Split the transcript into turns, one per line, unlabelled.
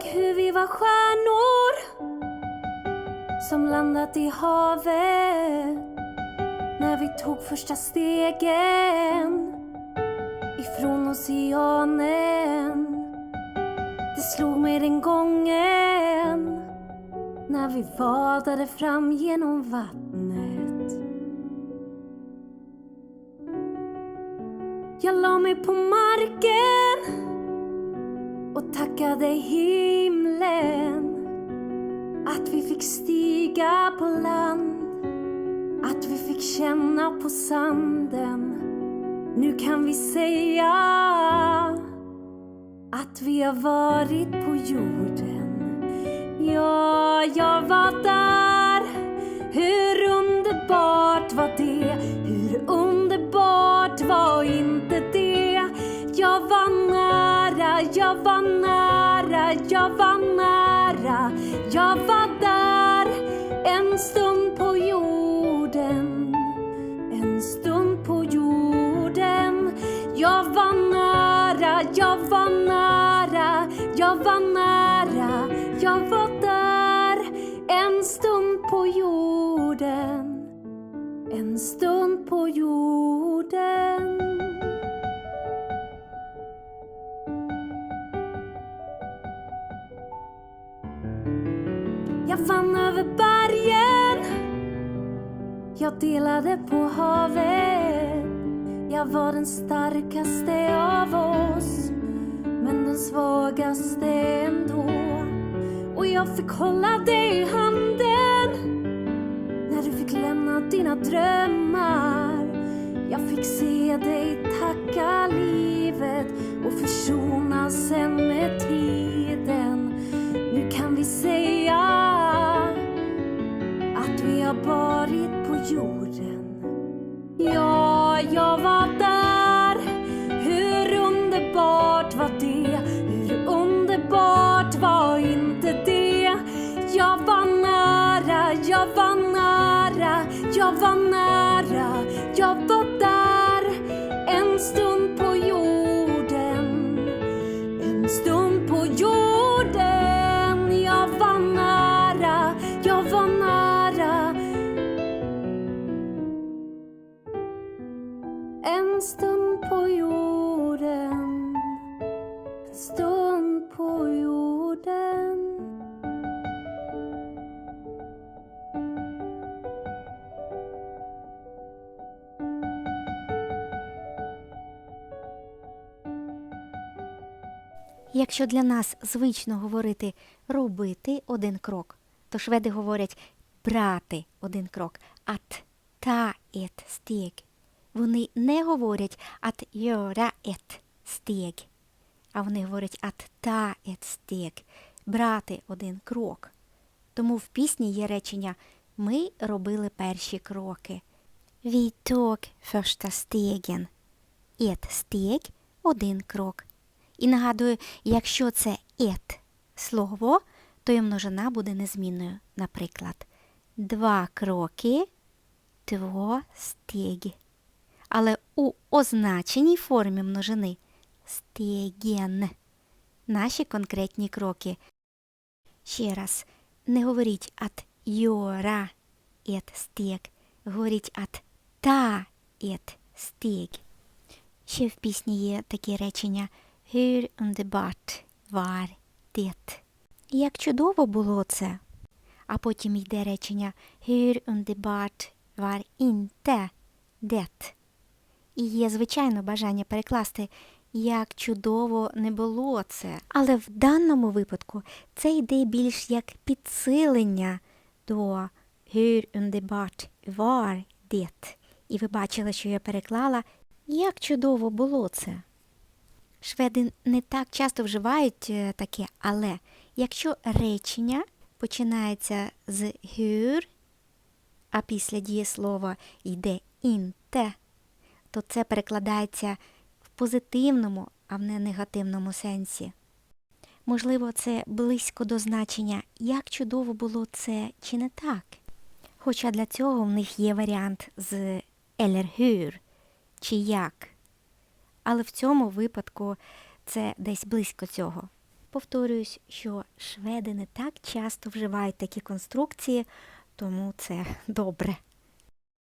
Såg hur vi var stjärnor som landat i havet när vi tog första stegen ifrån oceanen. Det slog mig den gången när vi vadade fram genom vattnet. Jag la mig på marken Tacka tackade himlen att vi fick stiga på land, att vi fick känna på sanden. Nu kan vi säga att vi har varit på jorden. Ja, jag var där. Hur underbart var det? Hur underbart var inte det? Jag var nära, jag var nära, jag var där en stund på jorden. En stund på jorden. Jag var nära, jag var nära, jag var nära. Jag var där en stund på jorden. En stund på jorden. Jag vann över bergen. Jag delade på havet. Jag var den starkaste av oss. Men den svagaste ändå. Och jag fick hålla dig i handen. När du fick lämna dina drömmar. Jag fick se dig tacka livet och försonas sen med tid. Jag har varit på jorden. Ja, jag var där. Hur underbart var det? Hur underbart var inte det? Jag var nära, jag var nära, jag var nära. En stund på jorden. En stund på jorden.
Якщо для нас звично говорити робити один крок, то шведи говорять брати один крок, at ta ett steg. Вони не говорять at göra ett steg, а вони говорять at ta ett steg, брати один крок. Тому в пісні є речення Ми робили перші кроки. Vi tog första stegen. Ett steg – один крок. І нагадую, якщо це «ет» слово, то і множина буде незмінною. Наприклад, два кроки, тво стеги. У означеній формі множини стеген. Наші конкретні кроки. Ще раз, не говоріть «at göra ett steg», говоріть «at ta ett steg». Ще в пісні є такі речення Hur underbart var det? Як чудово було це. А потім йде речення Hur underbart var inte det? І є, звичайно, бажання перекласти як чудово не було це. Але в даному випадку це йде більш як підсилення до Hur underbart var det? І ви бачили, що я переклала як чудово було це. Шведи не так часто вживають е, таке, але якщо речення починається з hur, а після дієслова йде інте, то це перекладається в позитивному, а не негативному сенсі. Можливо, це близько до значення, як чудово було це чи не так. Хоча для цього в них є варіант з hur, чи як. Але в цьому випадку це десь близько цього. Повторююсь, що шведи не так часто вживають такі конструкції, тому це добре.